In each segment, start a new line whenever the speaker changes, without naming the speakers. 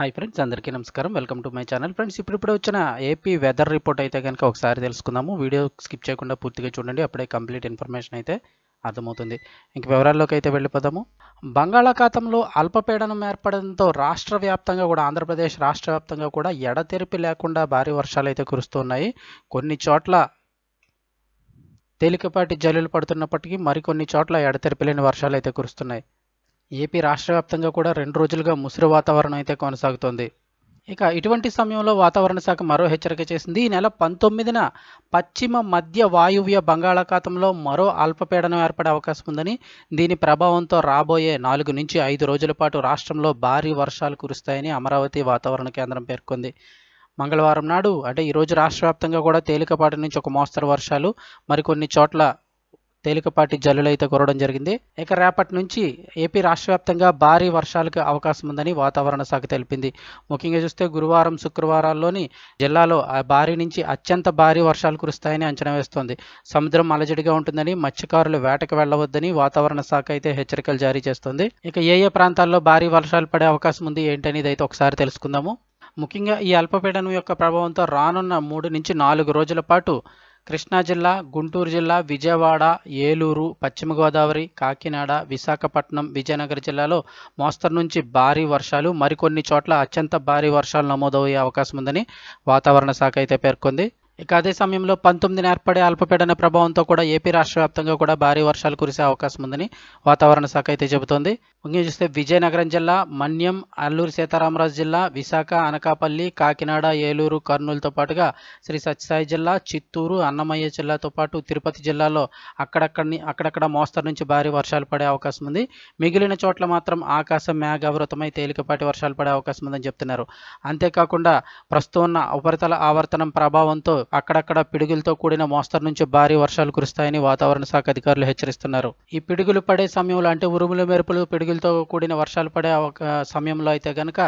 Hi friends అందరికీ నమస్కారం. Welcome to my channel friends ఇప్పుడు వచ్చిన ఏపీ వెదర్ రిపోర్ట్ అయితే కనుక ఒకసారి తెలుసుకుందాము. వీడియో స్కిప్ చేయకుండా పూర్తిగా చూడండి. అప్పుడే కంప్లీట్ ఇన్ఫర్మేషన్ అయితే అర్థమవుతుంది. ఇంక వివరాల్లోకి అయితే వెళ్ళిపోదాము. బంగాళాఖాతంలో అల్పపీడనం ఏర్పడడంతో రాష్ట్ర వ్యాప్తంగా కూడా ఆంధ్రప్రదేశ్ రాష్ట్ర వ్యాప్తంగా కూడా ఎడతెరిపి లేకుండా భారీ వర్షాలు అయితే కురుస్తున్నాయి. కొన్ని చోట్ల తేలికపాటి జల్లులు పడుతున్నప్పటికీ మరికొన్ని చోట్ల ఎడతెరిపి లేని వర్షాలు అయితే కురుస్తున్నాయి. ఏపీ రాష్ట్ర వ్యాప్తంగా కూడా రెండు రోజులుగా ముసురు వాతావరణం అయితే కొనసాగుతోంది. ఇక ఇటువంటి సమయంలో వాతావరణ శాఖ మరో హెచ్చరిక చేసింది. ఈ నెల పంతొమ్మిదిన పశ్చిమ మధ్య వాయువ్య బంగాళాఖాతంలో మరో అల్పపీడనం ఏర్పడే అవకాశం ఉందని దీని ప్రభావంతో రాబోయే నాలుగు నుంచి ఐదు రోజుల పాటు రాష్ట్రంలో భారీ వర్షాలు కురుస్తాయని అమరావతి వాతావరణ కేంద్రం పేర్కొంది. మంగళవారం నాడు అంటే ఈరోజు రాష్ట్ర వ్యాప్తంగా కూడా తేలికపాటి నుంచి ఒక మోస్తరు వర్షాలు మరికొన్ని చోట్ల తేలికపాటి జల్లులు అయితే కురవడం జరిగింది. ఇక రేపటి నుంచి ఏపీ రాష్ట్ర వ్యాప్తంగా భారీ వర్షాలకు అవకాశం ఉందని వాతావరణ శాఖ తెలిపింది. ముఖ్యంగా చూస్తే గురువారం శుక్రవారాల్లోని జిల్లాలో ఆ భారీ నుంచి అత్యంత భారీ వర్షాలు కురుస్తాయని అంచనా వేస్తోంది. సముద్రం అలజడిగా ఉంటుందని మత్స్యకారులు వేటకు వెళ్ళవద్దని వాతావరణ శాఖ అయితే హెచ్చరికలు జారీ చేస్తోంది. ఇక ఏ ఏ ప్రాంతాల్లో భారీ వర్షాలు పడే అవకాశం ఉంది ఏంటనేది అయితే ఒకసారి తెలుసుకుందాము. ముఖ్యంగా ఈ అల్పపీడనం యొక్క ప్రభావంతో రానున్న మూడు నుంచి నాలుగు రోజుల పాటు కృష్ణా జిల్లా గుంటూరు జిల్లా విజయవాడ ఏలూరు పశ్చిమ గోదావరి కాకినాడ విశాఖపట్నం విజయనగర జిల్లాలో మోస్తరు నుంచి భారీ వర్షాలు మరికొన్ని చోట్ల అత్యంత భారీ వర్షాలు నమోదయ్యే అవకాశం ఉందని వాతావరణ శాఖ అయితే పేర్కొంది. ఇక అదే సమయంలో పంతొమ్మిదిన ఏర్పడే అల్పపీడన ప్రభావంతో కూడా ఏపీ రాష్ట్ర వ్యాప్తంగా కూడా భారీ వర్షాలు కురిసే అవకాశం ఉందని వాతావరణ శాఖ అయితే చెబుతోంది. ముఖ్యంగా చూస్తే విజయనగరం జిల్లా మన్యం అల్లూరు సీతారామరాజు జిల్లా విశాఖ అనకాపల్లి కాకినాడ ఏలూరు కర్నూలుతో పాటుగా శ్రీ సత్యసాయి జిల్లా చిత్తూరు అన్నమయ్య జిల్లాతో పాటు తిరుపతి జిల్లాలో అక్కడక్కడిని అక్కడక్కడ మోస్తరు నుంచి భారీ వర్షాలు పడే అవకాశం ఉంది. మిగిలిన చోట్ల మాత్రం ఆకాశం మేఘావృతమై తేలికపాటి వర్షాలు పడే అవకాశం ఉందని చెప్తున్నారు. అంతేకాకుండా ప్రస్తుతం ఉన్న ఉపరితల ఆవర్తనం ప్రభావంతో అక్కడక్కడ పిడుగులతో కూడిన మోస్తరు నుంచి భారీ వర్షాలు కురుస్తాయని వాతావరణ శాఖ అధికారులు హెచ్చరిస్తున్నారు. ఈ పిడుగులు పడే సమయంలో అంటే ఉరుములు మెరుపులు పిడుగులతో కూడిన వర్షాలు పడే సమయంలో అయితే గనక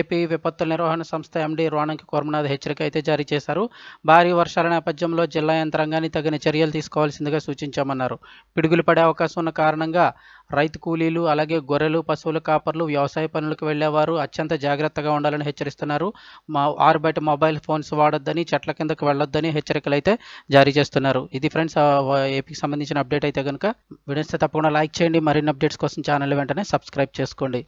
ఏపీ విపత్తుల నిర్వహణ సంస్థ ఎండీ రోణంకి కోర్మనాథ్ హెచ్చరిక అయితే జారీ చేశారు. భారీ వర్షాల నేపథ్యంలో జిల్లా యంత్రాంగాన్ని తగిన చర్యలు తీసుకోవాల్సిందిగా సూచించామన్నారు. పిడుగులు పడే అవకాశం ఉన్న కారణంగా రైతు కూలీలు అలాగే గొర్రెలు పశువుల కాపర్లు వ్యవసాయ పనులకు వెళ్ళేవారు అత్యంత జాగ్రత్తగా ఉండాలని హెచ్చరిస్తున్నారు. మా ఆరు బయట మొబైల్ ఫోన్స్ వాడొద్దని చెట్ల కిందకు వెళ్ళొద్దని హెచ్చరికలు అయితే జారీ చేస్తున్నారు. ఇది ఫ్రెండ్స్ ఏపీకి సంబంధించిన అప్డేట్ అయితే కనుక వీడియోస్ తప్పకుండా లైక్ చేయండి. మరిన్ని అప్డేట్స్ కోసం ఛానల్ వెంటనే సబ్స్క్రైబ్ చేసుకోండి.